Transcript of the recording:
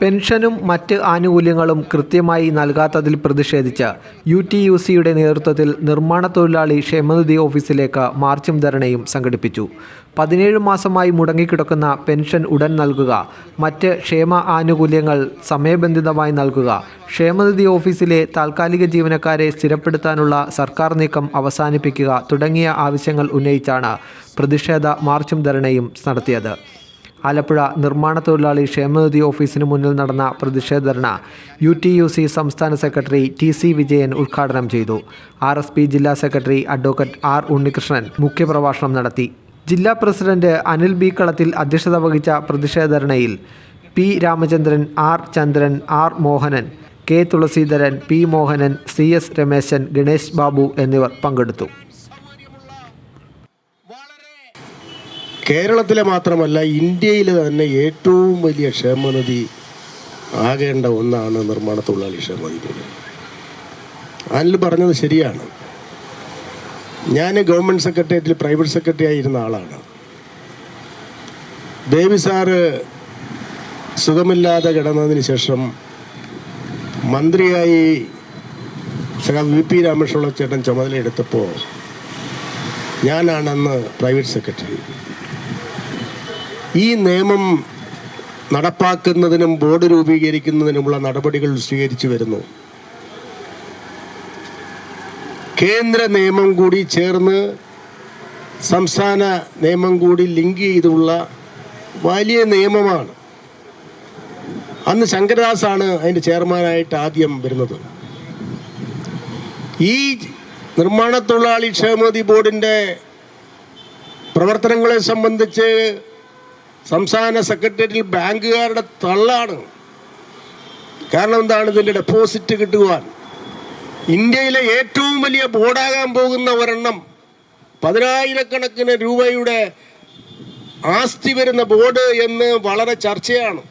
പെൻഷനും മറ്റ് ആനുകൂല്യങ്ങളും കൃത്യമായി നൽകാത്തതിൽ പ്രതിഷേധിച്ച് യു ടി യു സിയുടെ നേതൃത്വത്തിൽ നിർമ്മാണ തൊഴിലാളി ക്ഷേമനിധി ഓഫീസിലേക്ക് മാർച്ചും ധരണയും സംഘടിപ്പിച്ചു. പതിനേഴ് മാസമായി മുടങ്ങിക്കിടക്കുന്ന പെൻഷൻ ഉടൻ നൽകുക മറ്റ് ക്ഷേമ ആനുകൂല്യങ്ങൾ സമയബന്ധിതമായി നൽകുക ക്ഷേമനിധി ഓഫീസിലെ താൽക്കാലിക ജീവനക്കാരെ സ്ഥിരപ്പെടുത്താനുള്ള സർക്കാർ നീക്കം അവസാനിപ്പിക്കുക തുടങ്ങിയ ആവശ്യങ്ങൾ ഉന്നയിച്ചാണ് പ്രതിഷേധ മാർച്ചും ധരണയും നടത്തിയത്. ആലപ്പുഴ നിർമ്മാണ തൊഴിലാളി ക്ഷേമനിധി ഓഫീസിന് മുന്നിൽ നടന്ന പ്രതിഷേധ ധർണ യു ടി യു സി സംസ്ഥാന സെക്രട്ടറി ടി സി വിജയൻ ഉദ്ഘാടനം ചെയ്തു. ആർ എസ് പി ജില്ലാ സെക്രട്ടറി അഡ്വക്കേറ്റ് ആർ ഉണ്ണികൃഷ്ണൻ മുഖ്യപ്രഭാഷണം നടത്തി. ജില്ലാ പ്രസിഡന്റ് അനിൽ ബി കളത്തിൽ അധ്യക്ഷത വഹിച്ച പ്രതിഷേധ ധർണയിൽ P Ramachandran R Chandran R Mohanan K Thulaseedharan P Mohanan C S Rameshan Ganesh Babu എന്നിവർ പങ്കെടുത്തു. കേരളത്തിലെ മാത്രമല്ല ഇന്ത്യയിലെ തന്നെ ഏറ്റവും വലിയ ക്ഷേമനിധി ആകേണ്ട ഒന്നാണ് നിർമ്മാണ തൊഴിലാളി ക്ഷേമനിധി. അനിൽ പറഞ്ഞത് ശരിയാണ്. ഞാൻ ഗവൺമെന്റ് സെക്രട്ടേറിയറ്റിൽ പ്രൈവറ്റ് സെക്രട്ടറി ആയിരുന്ന ആളാണ്. ബേബി സാറ് സുഖമില്ലാതെ കിടന്നതിന് ശേഷം മന്ത്രിയായി വി പി രാമകൃഷ്ണ ചേട്ടൻ ചുമതലയെടുത്തപ്പോൾ ഞാനാണെന്ന് പ്രൈവറ്റ് സെക്രട്ടറി. ഈ നിയമം നടപ്പാക്കുന്നതിനും ബോർഡ് രൂപീകരിക്കുന്നതിനുമുള്ള നടപടികൾ സ്വീകരിച്ചു വരുന്നു. കേന്ദ്ര നിയമം കൂടി ചേർന്ന് സംസ്ഥാന നിയമം കൂടി ലിങ്ക് ചെയ്തുള്ള വലിയ നിയമമാണ്. അന്ന് ശങ്കരദാസാണ് അതിന്റെ ചെയർമാനായിട്ട് ആദ്യം വരുന്നത്. ഈ നിർമ്മാണ തൊഴിലാളി ക്ഷേമനിധി ബോർഡിന്റെ പ്രവർത്തനങ്ങളെ സംബന്ധിച്ച് സംസ്ഥാന സെക്രട്ടേറിയറ്റിൽ ബാങ്കുകാരുടെ തള്ളാണ്. കാരണം എന്താണ്? ഇതിന്റെ ഡെപ്പോസിറ്റ് കിട്ടുവാൻ. ഇന്ത്യയിലെ ഏറ്റവും വലിയ ബോർഡാകാൻ പോകുന്ന ഒരെണ്ണം പതിനായിരക്കണക്കിന് രൂപയുടെ ആസ്തി വരുന്ന ബോർഡ് എന്ന് വളരെ ചർച്ചയാണ്.